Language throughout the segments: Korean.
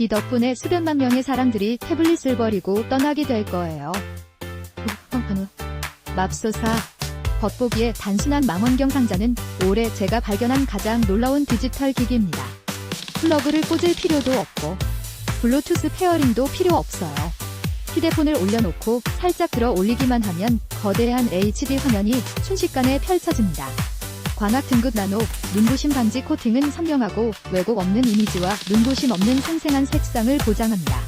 기 덕분에 수백만 명의 사람들이 태블릿을 버리고 떠나게 될 거예요. 맙소사. 겉보기에 단순한 망원경 상자는 올해 제가 발견한 가장 놀라운 디지털 기기입니다. 플러그를 꽂을 필요도 없고, 블루투스 페어링도 필요 없어요. 휴대폰을 올려놓고 살짝 들어 올리기만 하면 거대한 HD 화면이 순식간에 펼쳐집니다. 광학 등급 나노, 눈부심 방지 코팅은 선명하고 왜곡 없는 이미지와 눈부심 없는 생생한 색상을 보장합니다.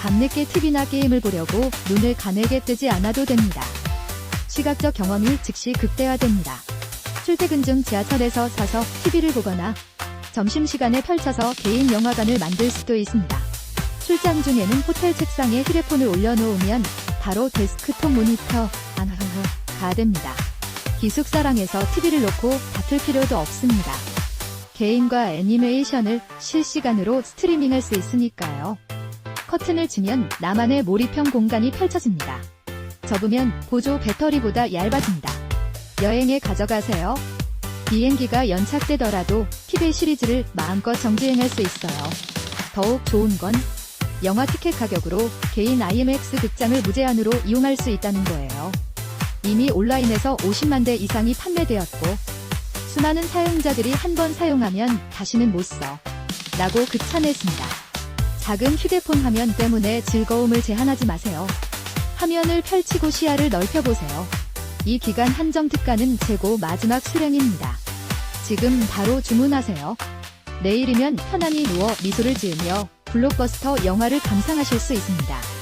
밤늦게 TV나 게임을 보려고 눈을 가늘게 뜨지 않아도 됩니다. 시각적 경험이 즉시 극대화됩니다. 출퇴근 중 지하철에서 사서 TV를 보거나 점심시간에 펼쳐서 개인 영화관을 만들 수도 있습니다. 출장 중에는 호텔 책상에 휴대폰을 올려놓으면 바로 데스크톱 모니터 가 됩니다. 기숙사랑에서 TV를 놓고 다툴 필요도 없습니다. 개인과 애니메이션을 실시간으로 스트리밍할 수 있으니까요. 커튼을 치면 나만의 몰입형 공간이 펼쳐집니다. 접으면 보조 배터리보다 얇아집니다. 여행에 가져가세요. 비행기가 연착되더라도 티베 시리즈를 마음껏 정주행할 수 있어요. 더욱 좋은 건 영화 티켓 가격으로 개인 IMAX 극장을 무제한으로 이용할 수 있다는 거예요. 이미 온라인에서 50만 대 이상이 판매되었고 수많은 사용자들이 한 번 사용하면 다시는 못 써. 라고 극찬했습니다. 작은 휴대폰 화면 때문에 즐거움을 제한하지 마세요. 화면을 펼치고 시야를 넓혀보세요. 이 기간 한정 특가는 재고 마지막 수량입니다. 지금 바로 주문하세요. 내일이면 편안히 누워 미소를 지으며 블록버스터 영화를 감상하실 수 있습니다.